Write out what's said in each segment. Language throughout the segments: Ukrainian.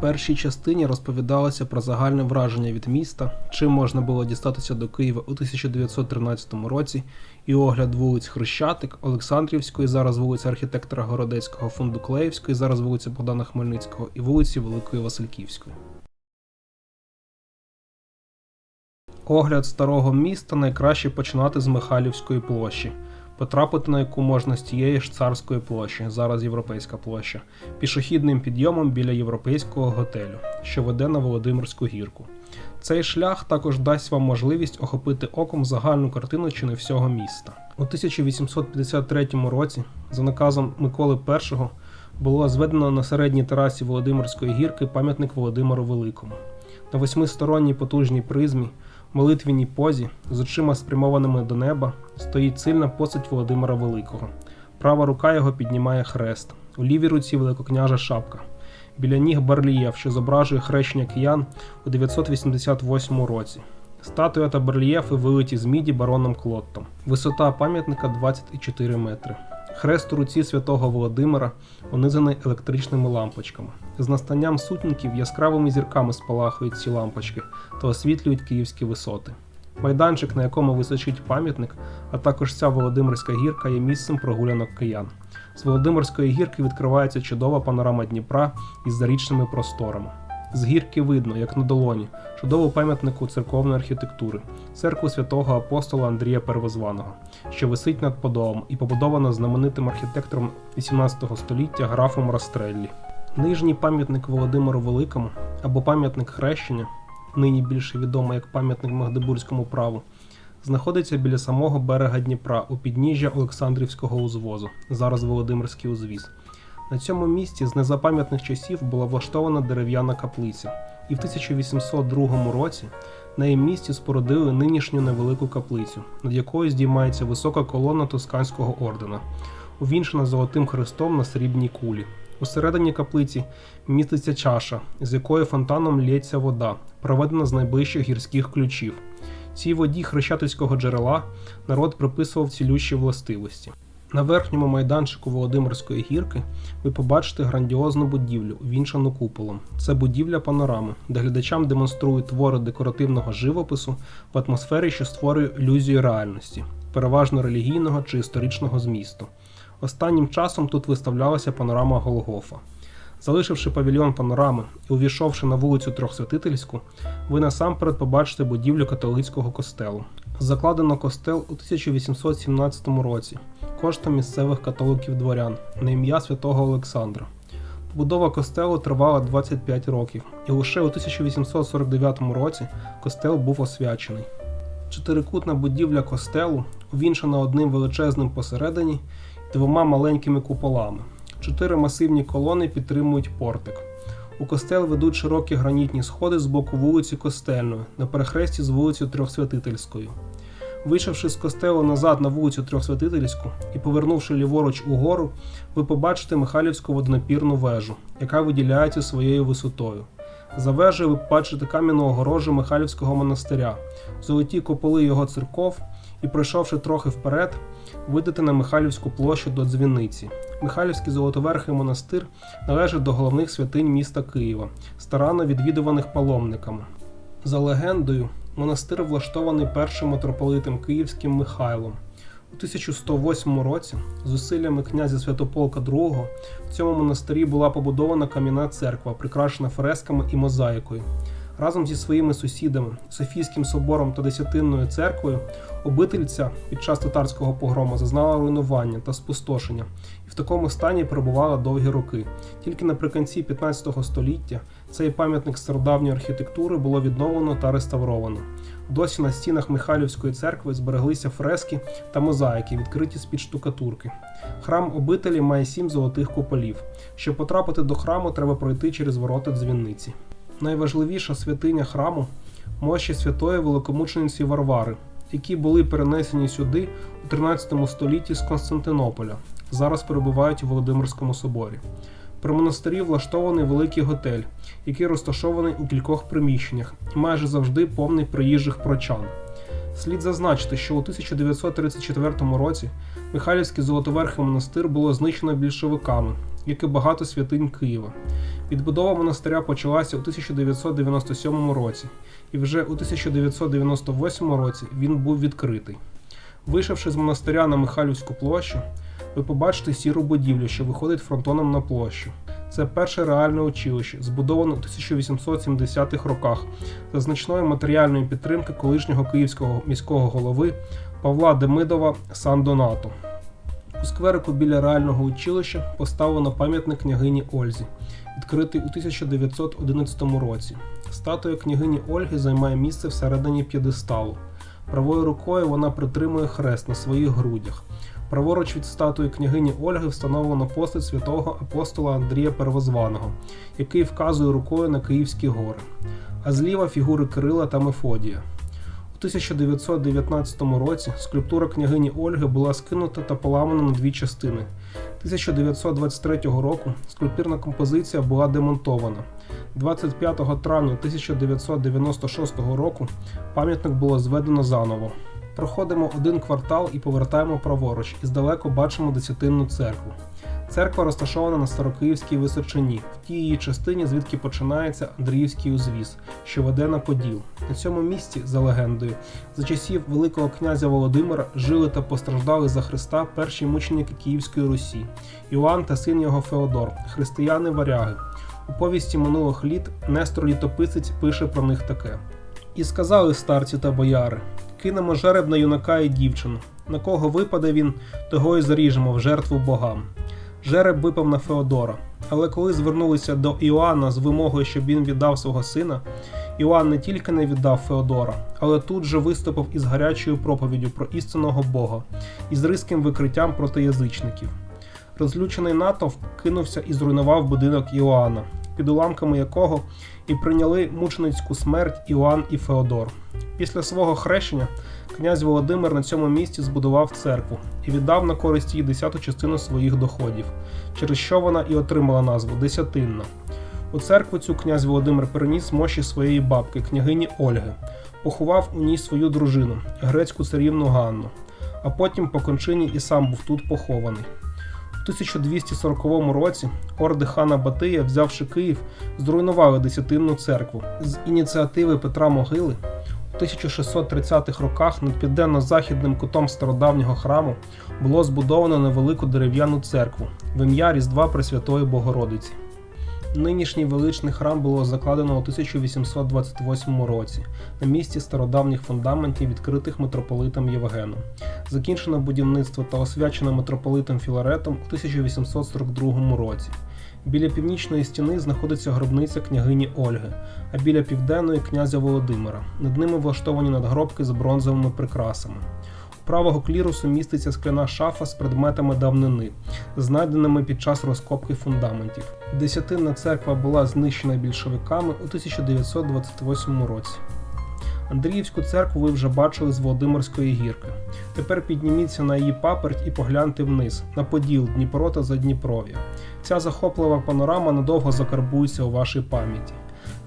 Першій частині розповідалося про загальне враження від міста, чим можна було дістатися до Києва у 1913 році, і огляд вулиць Хрещатик, Олександрівської, зараз вулиця архітектора Городецького, Фундуклеївської, зараз вулиця Богдана Хмельницького і вулиці Великої Васильківської. Огляд старого міста найкраще починати з Михайлівської площі, потрапити на яку можна з тієї ж царської площі, зараз Європейська площа, пішохідним підйомом біля європейського готелю, що веде на Володимирську гірку. Цей шлях також дасть вам можливість охопити оком загальну картину чи не всього міста. У 1853 році, за наказом Миколи І, було зведено на середній терасі Володимирської гірки пам'ятник Володимиру Великому. На восьмисторонній потужній призмі, молитвенній позі, з очима спрямованими до неба, стоїть сильна постать Володимира Великого. Права рука його піднімає хрест, у лівій руці великокняжа шапка. Біля ніг барельєф, що зображує хрещення киян у 988 році. Статуя та барельєфи вилиті з міді бароном Клоттом. Висота пам'ятника 24 метри. Хрест у руці святого Володимира унизаний електричними лампочками. З настанням сутників яскравими зірками спалахують ці лампочки та освітлюють київські висоти. Майданчик, на якому височить пам'ятник, а також ця Володимирська гірка є місцем прогулянок киян. З Володимирської гірки відкривається чудова панорама Дніпра із зарічними просторами. З гірки видно, як на долоні, чудову пам'ятнику церковної архітектури, церкву святого апостола Андрія Первозваного, що висить над Подолом і побудована знаменитим архітектором 18 століття графом Растреллі. Нижній пам'ятник Володимиру Великому або пам'ятник хрещення, нині більше відомо як пам'ятник Магдебурзькому праву, знаходиться біля самого берега Дніпра у підніжжя Олександрівського узвозу, зараз Володимирський узвіз. На цьому місці з незапам'ятних часів була влаштована дерев'яна каплиця, і в 1802 році на її місці спорудили нинішню невелику каплицю, над якою здіймається висока колона Тосканського ордена, увінчена золотим хрестом на срібній кулі. Усередині каплиці міститься чаша, з якої фонтаном лється вода, проведена з найближчих гірських ключів. Цій воді хрещатицького джерела народ приписував цілющі властивості. На верхньому майданчику Володимирської гірки ви побачите грандіозну будівлю, увінчану куполом. Це будівля панорами, де глядачам демонструють твори декоративного живопису в атмосфері, що створює ілюзію реальності, переважно релігійного чи історичного змісту. Останнім часом тут виставлялася панорама Голгофа. Залишивши павільйон панорами і увійшовши на вулицю Трьохсвятительську, ви насамперед побачите будівлю католицького костелу. Закладено костел у 1817 році коштом місцевих католиків дворян на ім'я святого Олександра. Побудова костелу тривала 25 років, і лише у 1849 році костел був освячений. Чотирикутна будівля костелу увінчена одним величезним посередині двома маленькими куполами. Чотири масивні колони підтримують портик. У костел ведуть широкі гранітні сходи з боку вулиці Костельної на перехресті з вулицею Трьохсвятительською. Вийшовши з костелу назад на вулицю Трьохсвятительську і повернувши ліворуч угору, ви побачите Михайлівську водонапірну вежу, яка виділяється своєю висотою. За вежею ви побачите кам'яну огорожу Михайлівського монастиря, золоті куполи його церков і, пройшовши трохи вперед, вийдете на Михайлівську площу до дзвіниці. Михайлівський золотоверхий монастир належить до головних святинь міста Києва, старанно відвідуваних паломниками. За легендою, монастир влаштований першим митрополитом Київським Михайлом. У 1108 році, зусиллями князя Святополка II, в цьому монастирі була побудована кам'яна церква, прикрашена фресками і мозаїкою. Разом зі своїми сусідами, Софійським собором та Десятинною церквою, обительця під час татарського погрому зазнала руйнування та спустошення і в такому стані перебувала довгі роки. Тільки наприкінці 15 століття цей пам'ятник стародавньої архітектури було відновлено та реставровано. Досі на стінах Михайлівської церкви збереглися фрески та мозаїки, відкриті з-під штукатурки. Храм обителі має сім золотих куполів. Щоб потрапити до храму, треба пройти через ворота дзвінниці. Найважливіша святиня храму мощі святої великомучениці Варвари, які були перенесені сюди у 13 столітті з Константинополя. Зараз перебувають у Володимирському соборі. При монастирі влаштований великий готель, який розташований у кількох приміщеннях і майже завжди повний приїжджих прочан. Слід зазначити, що у 1934 році Михайлівський золотоверхий монастир було знищено більшовиками, як і багато святинь Києва. Відбудова монастиря почалася у 1997 році, і вже у 1998 році він був відкритий. Вийшовши з монастиря на Михайлівську площу, ви побачите сіру будівлю, що виходить фронтоном на площу. Це перше реальне училище, збудоване у 1870-х роках за значної матеріальної підтримки колишнього київського міського голови Павла Демидова Сан Донато. У скверику біля реального училища поставлено пам'ятник княгині Ользі, відкритий у 1911 році. Статуя княгині Ольги займає місце всередині п'єдесталу. Правою рукою вона притримує хрест на своїх грудях. Праворуч від статуї княгині Ольги встановлено постать святого апостола Андрія Первозваного, який вказує рукою на Київські гори, а зліва фігури Кирила та Мефодія. У 1919 році скульптура княгині Ольги була скинута та поламана на дві частини. 1923 року скульптурна композиція була демонтована. 25 травня 1996 року пам'ятник було зведено заново. Проходимо один квартал і повертаємо праворуч, і здалеку бачимо десятинну церкву. Церква розташована на Старокиївській височині, в тій її частині, звідки починається Андріївський узвіз, що веде на Поділ. На цьому місці, за легендою, за часів Великого князя Володимира жили та постраждали за Христа перші мученики Київської Русі Іоанн та син його Феодор, християни варяги. У повісті минулих літ Нестор Літописець пише про них таке: І сказали старці та бояри: кинемо жереб на юнака і дівчину. На кого випаде він, того й заріжемо в жертву богам. Жереб випав на Феодора. Але коли звернулися до Іоанна з вимогою, щоб він віддав свого сина, Іоанн не тільки не віддав Феодора, але тут же виступив із гарячою проповіддю про істинного Бога і з ризьким викриттям проти язичників. Розлючений натовп кинувся і зруйнував будинок Іоанна, під уламками якого і прийняли мученицьку смерть Іоанн і Феодор. Після свого хрещення князь Володимир на цьому місці збудував церкву і віддав на користь їй десяту частину своїх доходів, через що вона і отримала назву Десятинна. У церкву цю князь Володимир переніс мощі своєї бабки, княгині Ольги, поховав у ній свою дружину, грецьку царівну Ганну, а потім по кончині і сам був тут похований. У 1240 році орди хана Батия, взявши Київ, зруйнували десятинну церкву. З ініціативи Петра Могили 1630-х роках над південно-західним кутом стародавнього храму було збудовано невелику дерев'яну церкву в ім'я Різдва Пресвятої Богородиці. Нинішній величний храм було закладено у 1828 році на місці стародавніх фундаментів, відкритих митрополитом Євгеном. Закінчено будівництво та освячено митрополитом Філаретом у 1842 році. Біля північної стіни знаходиться гробниця княгині Ольги, а біля південної князя Володимира. Над ними влаштовані надгробки з бронзовими прикрасами. У правого клірусу міститься скляна шафа з предметами давнини, знайденими під час розкопки фундаментів. Десятинна церква була знищена більшовиками у 1928 році. Андріївську церкву ви вже бачили з Володимирської гірки. Тепер підніміться на її паперть і погляньте вниз, на Поділ, Дніпро та Задніпров'я. Ця захоплива панорама надовго закарбується у вашій пам'яті.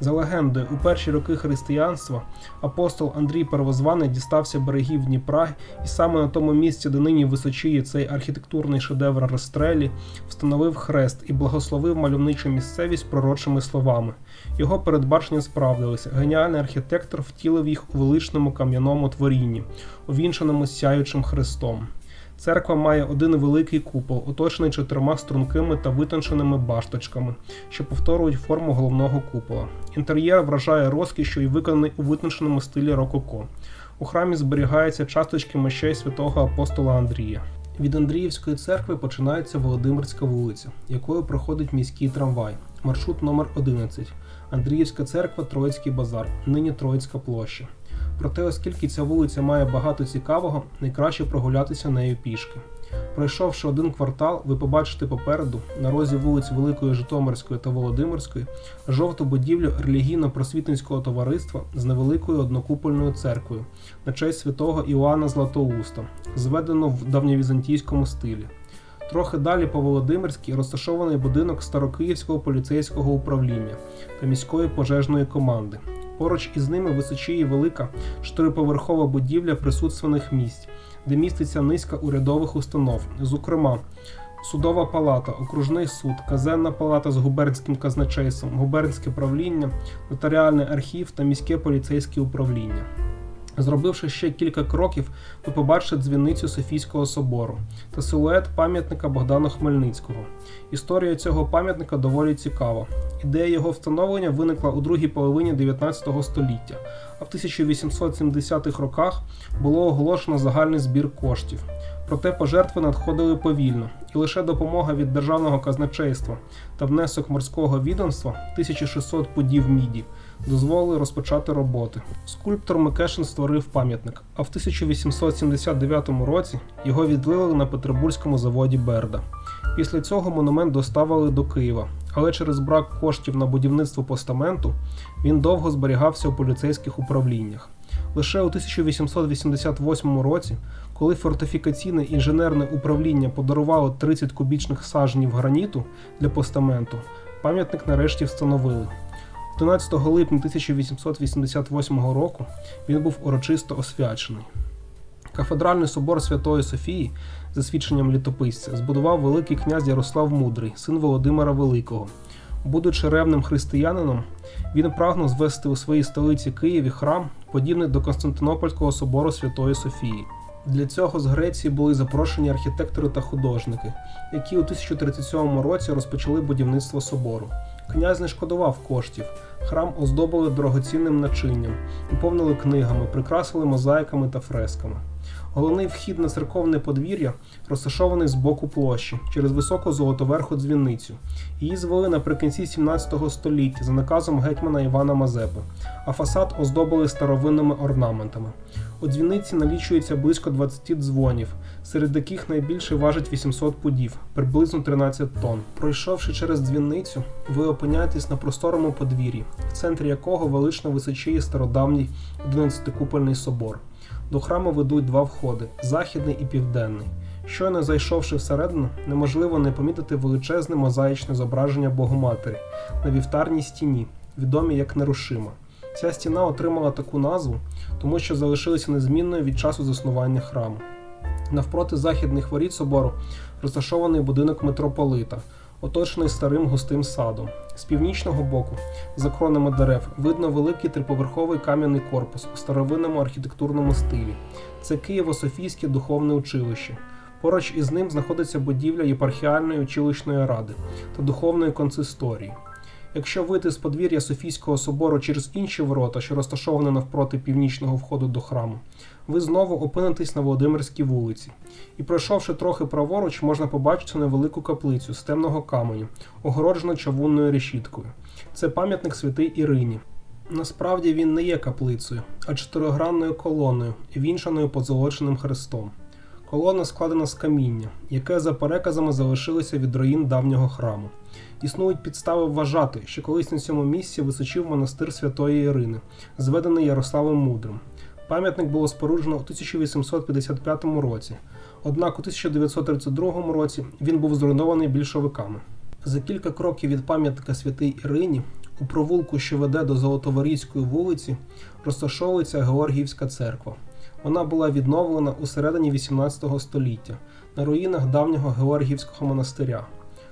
За легендою, у перші роки християнства апостол Андрій Первозваний дістався берегів Дніпра і саме на тому місці, де нині височіє цей архітектурний шедевр Рестрелі, встановив хрест і благословив мальовничу місцевість пророчими словами. Його передбачення справдилися. Геніальний архітектор втілив їх у величному кам'яному творінні, увінченому сяючим хрестом. Церква має один великий купол, оточений чотирма стрункими та витонченими башточками, що повторюють форму головного купола. Інтер'єр вражає розкішю і виконаний у витонченому стилі рококо. У храмі зберігаються часточки мощей святого апостола Андрія. Від Андріївської церкви починається Володимирська вулиця, якою проходить міський трамвай, маршрут номер 11 Андріївська церква, Троїцький базар, нині Троїцька площа. Проте, оскільки ця вулиця має багато цікавого, найкраще прогулятися нею пішки. Пройшовши один квартал, ви побачите попереду, на розі вулиць Великої Житомирської та Володимирської, жовту будівлю релігійно-просвітницького товариства з невеликою однокупольною церквою на честь святого Іоанна Златоуста, зведену в давньовізантійському стилі. Трохи далі по Володимирській розташований будинок Старокиївського поліцейського управління та міської пожежної команди. Поруч із ними височіє велика чотириповерхова будівля присутственних місць, де міститься низка урядових установ, зокрема Судова палата, окружний суд, казенна палата з губернським казначейством, губернське правління, нотаріальний архів та міське поліцейське управління. Зробивши ще кілька кроків, ви побачите дзвіницю Софійського собору та силует пам'ятника Богдана Хмельницького. Історія цього пам'ятника доволі цікава. Ідея його встановлення виникла у другій половині 19 століття, а в 1870-х роках було оголошено загальний збір коштів. Проте пожертви надходили повільно, і лише допомога від державного казначейства та внесок морського відомства 1600 пудів міді дозволили розпочати роботи. Скульптор Микешин створив пам'ятник, а в 1879 році його відлили на Петербурзькому заводі Берда. Після цього монумент доставили до Києва, але через брак коштів на будівництво постаменту він довго зберігався у поліцейських управліннях. Лише у 1888 році, коли фортифікаційне інженерне управління подарувало 30 кубічних сажнів граніту для постаменту, пам'ятник нарешті встановили. 11 липня 1888 року він був урочисто освячений. Кафедральний собор Святої Софії, за свідченням літописця, збудував Великий князь Ярослав Мудрий, син Володимира Великого. Будучи ревним християнином, він прагнув звести у своїй столиці Києві храм, подібний до Константинопольського собору Святої Софії. Для цього з Греції були запрошені архітектори та художники, які у 1037 році розпочали будівництво собору. Князь не шкодував коштів. Храм оздобили дорогоцінним начинням, наповнили книгами, прикрасили мозаїками та фресками. Головний вхід на церковне подвір'я розташований з боку площі через високу золотоверху дзвіницю. Її звели наприкінці 17 століття за наказом гетьмана Івана Мазепи, а фасад оздобили старовинними орнаментами. У дзвіниці налічується близько 20 дзвонів, серед яких найбільше важить 800 пудів, приблизно 13 тонн. Пройшовши через дзвіницю, ви опиняєтесь на просторому подвір'ї, в центрі якого велично височіє стародавній 11-купольний собор. До храму ведуть два входи західний і південний. Щойно зайшовши всередину, неможливо не помітити величезне мозаїчне зображення Богоматері на вівтарній стіні, відомі як нерушима. Ця стіна отримала таку назву, тому що залишилася незмінною від часу заснування храму. Навпроти західних воріт собору розташований будинок митрополита, оточений старим густим садом. З північного боку, за кронами дерев, видно великий триповерховий кам'яний корпус у старовинному архітектурному стилі. Це Києво-Софійське духовне училище. Поруч із ним знаходиться будівля єпархіальної училищної ради та духовної консисторії. Якщо вийти з подвір'я Софійського собору через інші ворота, що розташовані навпроти північного входу до храму, ви знову опинитесь на Володимирській вулиці. І пройшовши трохи праворуч, можна побачити невелику каплицю з темного каменю, огороджену чавунною решіткою. Це пам'ятник святий Ірині. Насправді він не є каплицею, а чотиригранною колоною, вінчаною позолоченим хрестом. Колона складена з каміння, яке за переказами залишилося від руїн давнього храму. Існують підстави вважати, що колись на цьому місці височив монастир Святої Ірини, зведений Ярославом Мудрим. Пам'ятник було споруджено у 1855 році, однак у 1932 році він був зруйнований більшовиками. За кілька кроків від пам'ятника Святій Ірині у провулку, що веде до Золотоворійської вулиці, розташовується Георгіївська церква. Вона була відновлена у середині 18 століття на руїнах давнього Георгіївського монастиря.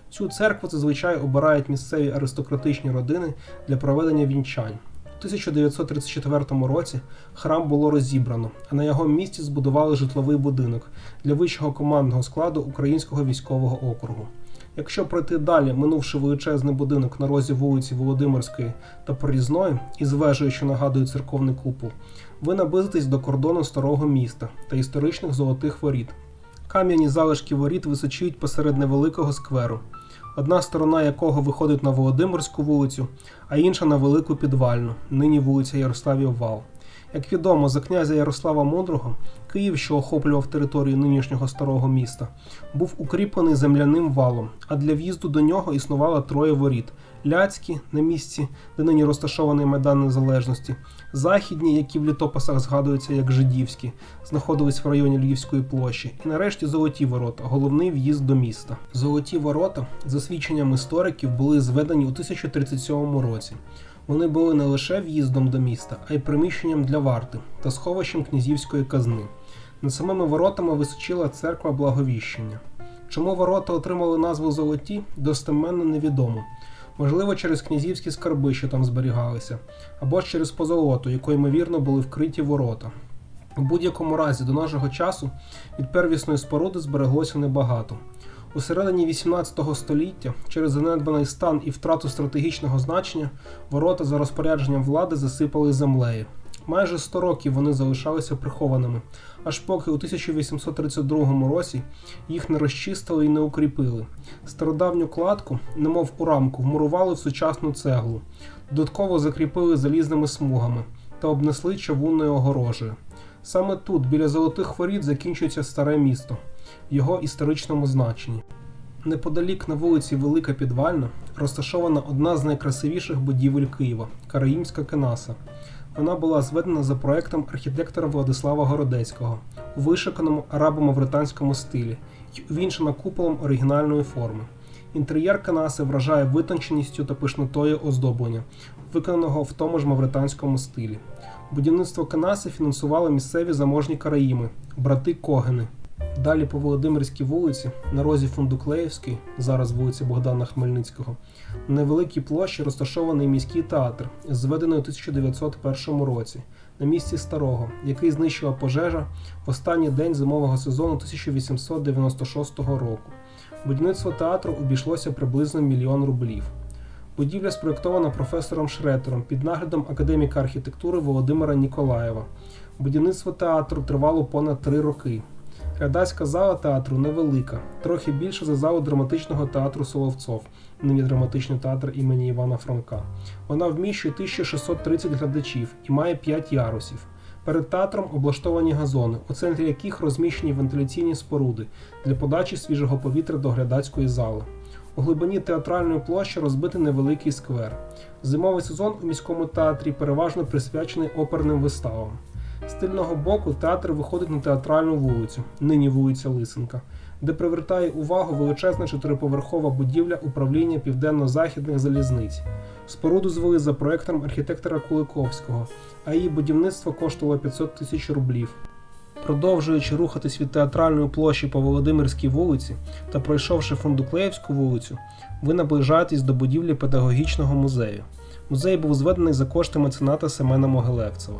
Цю церкву зазвичай обирають місцеві аристократичні родини для проведення вінчань. У 1934 році храм було розібрано, а на його місці збудували житловий будинок для вищого командного складу Українського військового округу. Якщо пройти далі, минувши величезний будинок на розі вулиці Володимирської та Прорізної із вежею, що нагадує церковний купол, ви наблизитесь до кордону старого міста та історичних золотих воріт. Кам'яні залишки воріт височують посеред невеликого скверу, одна сторона якого виходить на Володимирську вулицю, а інша на Велику Підвальну, нині вулиця Ярославів Вал. Як відомо, за князя Ярослава Мудрого Київ, що охоплював територію нинішнього старого міста, був укріплений земляним валом, а для в'їзду до нього існувало троє воріт: ляцькі на місці, де нині розташований майдан Незалежності, західні, які в літописах згадуються як жидівські, знаходились в районі Львівської площі, і нарешті золоті ворота, головний в'їзд до міста. Золоті ворота, за свідченням істориків, були зведені у 1037 році. Вони були не лише в'їздом до міста, а й приміщенням для варти та сховищем князівської казни. Над самими воротами височила церква Благовіщення. Чому ворота отримали назву золоті, достеменно невідомо. Можливо, через князівські скарби, що там зберігалися, або через позолоту, якою ймовірно були вкриті ворота. У будь-якому разі до нашого часу від первісної споруди збереглося небагато. У середині 18 століття через занедбаний стан і втрату стратегічного значення ворота за розпорядженням влади засипали землею. Майже 100 років вони залишалися прихованими, аж поки у 1832 році їх не розчистили і не укріпили. Стародавню кладку, немов у рамку, вмурували в сучасну цеглу, додатково закріпили залізними смугами та обнесли чавунною огорожею. Саме тут, біля золотих воріт, закінчується старе місто його історичному значенні. Неподалік на вулиці Велика Підвальна розташована одна з найкрасивіших будівель Києва Караїмська Кенаса. Вона була зведена за проектом архітектора Владислава Городецького у вишиканому арабо-мавританському стилі й увінчена куполом оригінальної форми. Інтер'єр Канаси вражає витонченістю та пишнотою оздоблення, виконаного в тому ж мавританському стилі. Будівництво Канаси фінансували місцеві заможні караїми, брати Когени. Далі по Володимирській вулиці, на розі Фундуклеївській, зараз вулиця Богдана Хмельницького, на невеликій площі розташований міський театр, зведений у 1901 році, на місці старого, який знищила пожежа в останній день зимового сезону 1896 року. Будівництво театру обійшлося приблизно мільйон рублів. Будівля спроєктована професором Шретером під наглядом академіка архітектури Володимира Ніколаєва. Будівництво театру тривало понад три роки. Глядацька зала театру невелика, трохи більше за залу драматичного театру Соловцов, нині драматичний театр імені Івана Франка. Вона вміщує 1630 глядачів і має 5 ярусів. Перед театром облаштовані газони, у центрі яких розміщені вентиляційні споруди для подачі свіжого повітря до глядацької зали. У глибині театральної площі розбитий невеликий сквер. Зимовий сезон у міському театрі переважно присвячений оперним виставам. Тильного боку театр виходить на театральну вулицю, нині вулиця Лисенка, де привертає увагу величезна чотириповерхова будівля управління південно-західних залізниць. Споруду звели за проектом архітектора Куликовського, а її будівництво коштувало 500 тисяч рублів. Продовжуючи рухатись від театральної площі по Володимирській вулиці та пройшовши Фундуклеївську вулицю, ви наближаєтесь до будівлі педагогічного музею. Музей був зведений за кошти мецената Семена Могилевцева.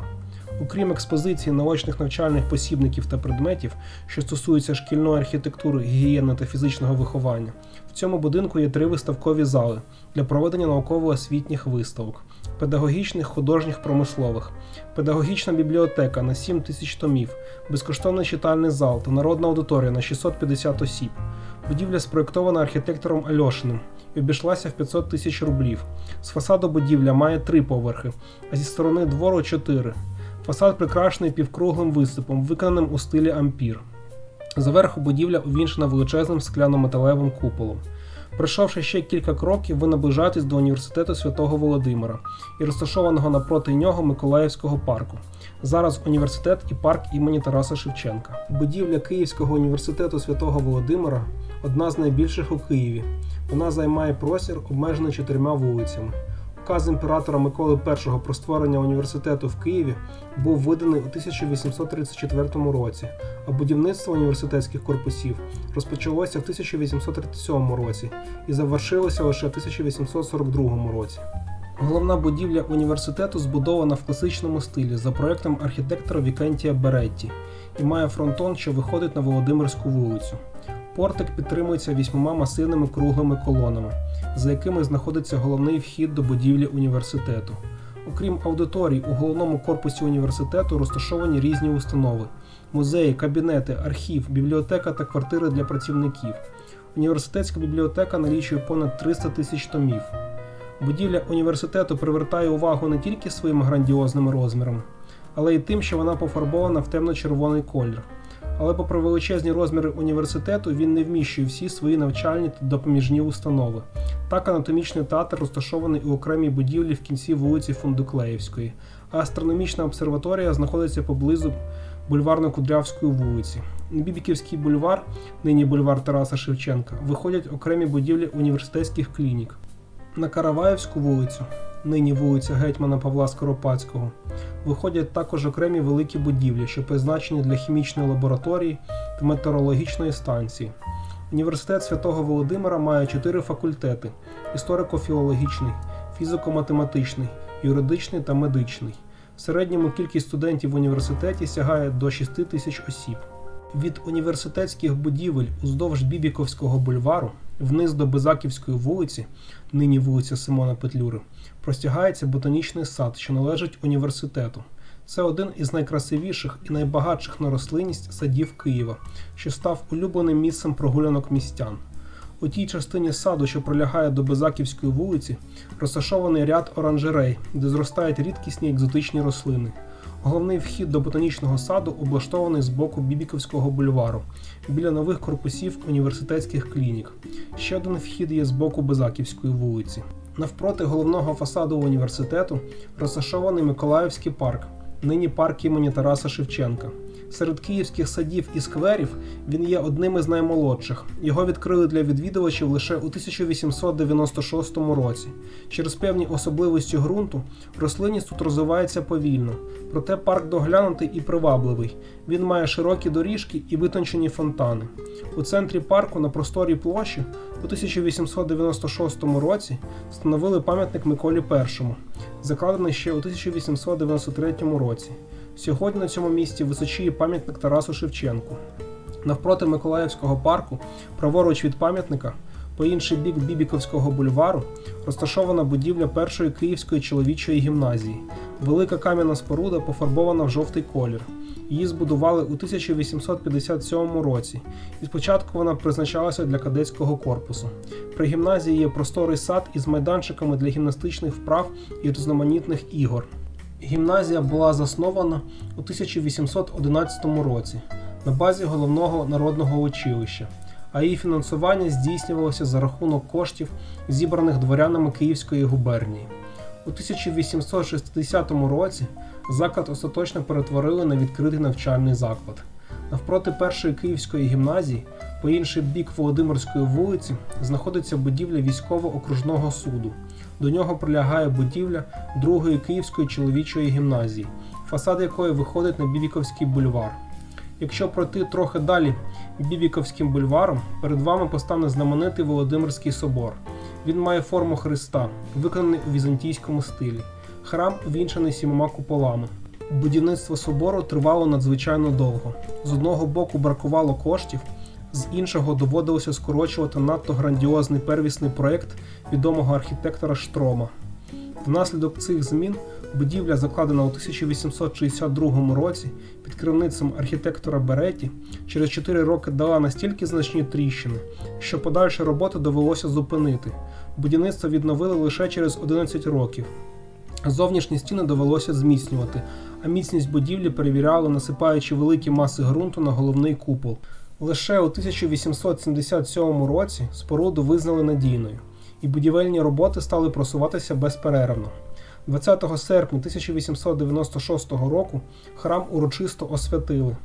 Окрім експозиції наочних навчальних посібників та предметів, що стосуються шкільної архітектури, гігієни та фізичного виховання, в цьому будинку є три виставкові зали для проведення науково-освітніх виставок, педагогічних, художніх, промислових, педагогічна бібліотека на 7 тисяч томів, безкоштовний читальний зал та народна аудиторія на 650 осіб. Будівля спроєктована архітектором Альошиним і обійшлася в 500 тисяч рублів. З фасаду будівля має три поверхи, а зі сторони двору чотири. Фасад прикрашений півкруглим виступом, виконаним у стилі ампір. Заверху будівля увінчена величезним скляно-металевим куполом. Пройшовши ще кілька кроків, ви наближаєтесь до університету святого Володимира і розташованого напроти нього Миколаївського парку. Зараз університет і парк імені Тараса Шевченка. Будівля Київського університету святого Володимира одна з найбільших у Києві. Вона займає простір, обмежений чотирма вулицями. Указ імператора Миколи І про створення університету в Києві був виданий у 1834 році, а будівництво університетських корпусів розпочалося в 1837 році і завершилося лише в 1842 році. Головна будівля університету збудована в класичному стилі за проектом архітектора Вікентія Беретті і має фронтон, що виходить на Володимирську вулицю. Портик підтримується вісьмома масивними круглими колонами, за якими знаходиться головний вхід до будівлі університету. Окрім аудиторій, у головному корпусі університету розташовані різні установи: музеї, кабінети, архів, бібліотека та квартири для працівників. Університетська бібліотека налічує понад 300 тисяч томів. Будівля університету привертає увагу не тільки своїми грандіозними розмірами, але й тим, що вона пофарбована в темно-червоний колір. Але, попри величезні розміри університету, він не вміщує всі свої навчальні та допоміжні установи. Так, анатомічний театр розташований у окремій будівлі в кінці вулиці Фундуклеївської, а астрономічна обсерваторія знаходиться поблизу бульварно-Кудрявської вулиці. На Бібіківський бульвар, нині бульвар Тараса Шевченка, виходять окремі будівлі університетських клінік. На Караваївську вулицю, нині вулиця Гетьмана Павла Скоропадського, виходять також окремі великі будівлі, що призначені для хімічної лабораторії та метеорологічної станції. Університет Святого Володимира має чотири факультети: історико-філологічний, фізико-математичний, юридичний та медичний. В середньому кількість студентів в університеті сягає до 6 тисяч осіб. Від університетських будівель уздовж Бібіковського бульвару вниз до Безаківської вулиці, нині вулиця Симона Петлюри, простягається ботанічний сад, що належить університету. Це один із найкрасивіших і найбагатших на рослинність садів Києва, що став улюбленим місцем прогулянок містян. У тій частині саду, що прилягає до Безаківської вулиці, розташований ряд оранжерей, де зростають рідкісні екзотичні рослини. Головний вхід до ботанічного саду облаштований з боку Бібіковського бульвару, біля нових корпусів університетських клінік. Ще один вхід є з боку Безаківської вулиці. Навпроти головного фасаду університету розташований Миколаївський парк, нині парк імені Тараса Шевченка. Серед київських садів і скверів він є одним із наймолодших. Його відкрили для відвідувачів лише у 1896 році. Через певні особливості ґрунту рослинність тут розвивається повільно, проте парк доглянутий і привабливий. Він має широкі доріжки і витончені фонтани. У центрі парку на просторій площі у 1896 році встановили пам'ятник Миколі І, закладений ще у 1893 році. Сьогодні на цьому місці височіє пам'ятник Тарасу Шевченку. Навпроти Миколаївського парку, праворуч від пам'ятника, по інший бік Бібіковського бульвару, розташована будівля першої Київської чоловічої гімназії. Велика кам'яна споруда пофарбована в жовтий колір. Її збудували у 1857 році, і спочатку вона призначалася для кадетського корпусу. При гімназії є просторий сад із майданчиками для гімнастичних вправ і різноманітних ігор. Гімназія була заснована у 1811 році на базі головного народного училища, а її фінансування здійснювалося за рахунок коштів, зібраних дворянами Київської губернії. У 1860 році заклад остаточно перетворили на відкритий навчальний заклад. Навпроти першої київської гімназії, по інший бік Володимирської вулиці, знаходиться будівля військово-окружного суду. До нього прилягає будівля другої Київської чоловічої гімназії, фасад якої виходить на Бібіковський бульвар. Якщо пройти трохи далі Бібіковським бульваром, перед вами постане знаменитий Володимирський собор. Він має форму Христа, виконаний у візантійському стилі. Храм увінчаний сімома куполами. Будівництво собору тривало надзвичайно довго. З одного боку бракувало коштів, з іншого доводилося скорочувати надто грандіозний первісний проєкт відомого архітектора Штрома. Внаслідок цих змін будівля, закладена у 1862 році під керівництвом архітектора Береті, через 4 роки дала настільки значні тріщини, що подальші роботи довелося зупинити. Будівництво відновили лише через 11 років. Зовнішні стіни довелося зміцнювати, а міцність будівлі перевіряли, насипаючи великі маси ґрунту на головний купол. Лише у 1877 році споруду визнали надійною, і будівельні роботи стали просуватися безперервно. 20 серпня 1896 року храм урочисто освятили.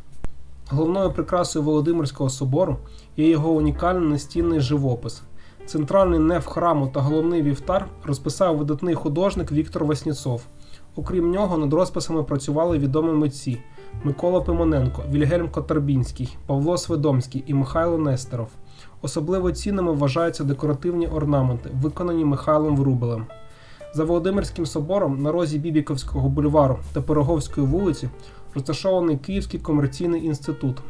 Головною прикрасою Володимирського собору є його унікальний настінний живопис. Центральний неф храму та головний вівтар розписав видатний художник Віктор Васніцов. Окрім нього, над розписами працювали відомі митці Микола Пимоненко, Вільгельм Котарбінський, Павло Свидомський і Михайло Нестеров. Особливо цінними вважаються декоративні орнаменти, виконані Михайлом Врубелем. За Володимирським собором на розі Бібіковського бульвару та Пироговської вулиці розташований Київський комерційний інститут.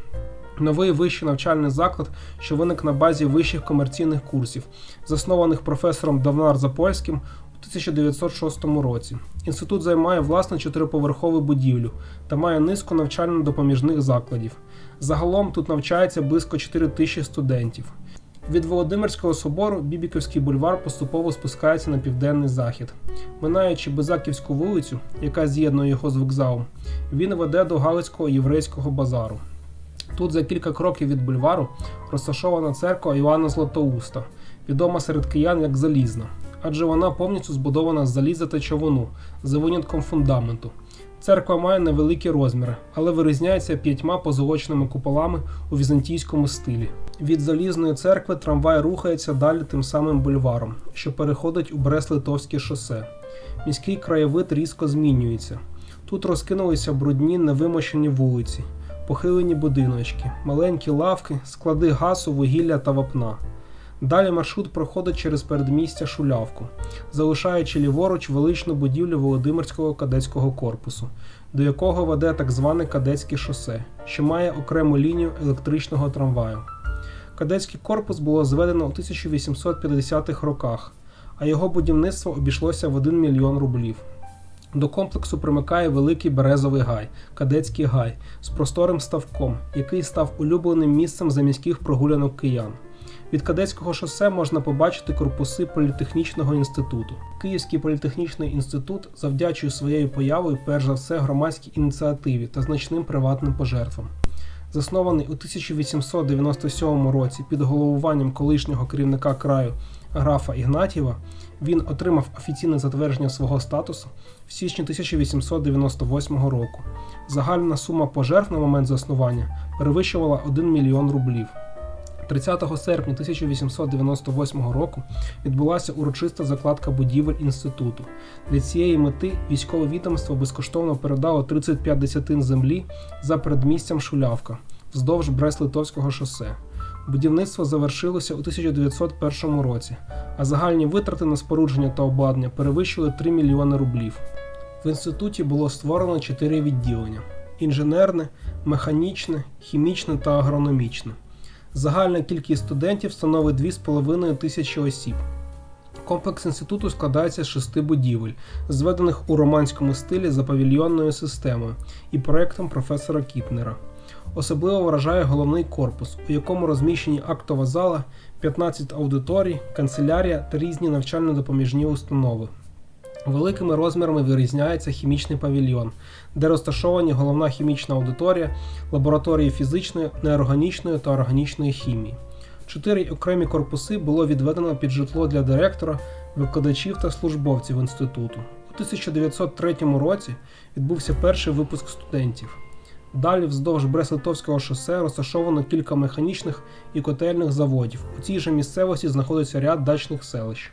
Новий вищий навчальний заклад, що виник на базі вищих комерційних курсів, заснованих професором Давнар Запольським у 1906 році. Інститут займає власне чотириповерхову будівлю та має низку навчально-допоміжних закладів. Загалом тут навчається близько 4 тисячі студентів. Від Володимирського собору Бібіковський бульвар поступово спускається на південний захід. Минаючи Безаківську вулицю, яка з'єднує його з вокзалом, він веде до Галицького єврейського базару. Тут за кілька кроків від бульвару розташована церква Івана Златоуста, відома серед киян як Залізна, адже вона повністю збудована з заліза та човуну, за винятком фундаменту. Церква має невеликі розміри, але вирізняється п'ятьма позолоченими куполами у візантійському стилі. Від залізної церкви трамвай рухається далі тим самим бульваром, що переходить у Брест-Литовське шосе. Міський краєвид різко змінюється. Тут розкинулися брудні невимощені вулиці. похилені будиночки, маленькі лавки, склади газу, вугілля та вапна. Далі маршрут проходить через передмістя Шулявку, залишаючи ліворуч величну будівлю Володимирського кадетського корпусу, до якого веде так зване кадетське шосе, що має окрему лінію електричного трамваю. Кадетський корпус було зведено у 1850-х роках, а його будівництво обійшлося в 1 мільйон рублів. До комплексу примикає великий березовий гай, кадетський гай, з просторим ставком, який став улюбленим місцем заміських прогулянок киян. Від кадетського шосе можна побачити корпуси політехнічного інституту. Київський політехнічний інститут завдячує своєю появою перш за все громадській ініціативі та значним приватним пожертвам. Заснований у 1897 році під головуванням колишнього керівника краю графа Ігнатіва, він отримав офіційне затвердження свого статусу в січні 1898 року. Загальна сума пожертв на момент заснування перевищувала 1 мільйон рублів. 30 серпня 1898 року відбулася урочиста закладка будівель інституту. Для цієї мети військове відомство безкоштовно передало 35 десятин землі за передмістям Шулявка вздовж Брест-Литовського шосе. Будівництво завершилося у 1901 році, а загальні витрати на спорудження та обладнання перевищили 3 мільйони рублів. В інституті було створено 4 відділення: інженерне, механічне, хімічне та агрономічне. Загальна кількість студентів становить 2,5 тисячі осіб. Комплекс інституту складається з шести будівель, зведених у романському стилі за павільйонною системою і проектом професора Кіпнера. Особливо вражає головний корпус, у якому розміщені актова зала, 15 аудиторій, канцелярія та різні навчально-допоміжні установи. Великими розмірами вирізняється хімічний павільйон, де розташовані головна хімічна аудиторія, лабораторії фізичної, неорганічної та органічної хімії. Чотири окремі корпуси було відведено під житло для директора, викладачів та службовців інституту. У 1903 році відбувся перший випуск студентів. Далі вздовж Брест-Литовського шосе розташовано кілька механічних і котельних заводів. У цій же місцевості знаходиться ряд дачних селищ.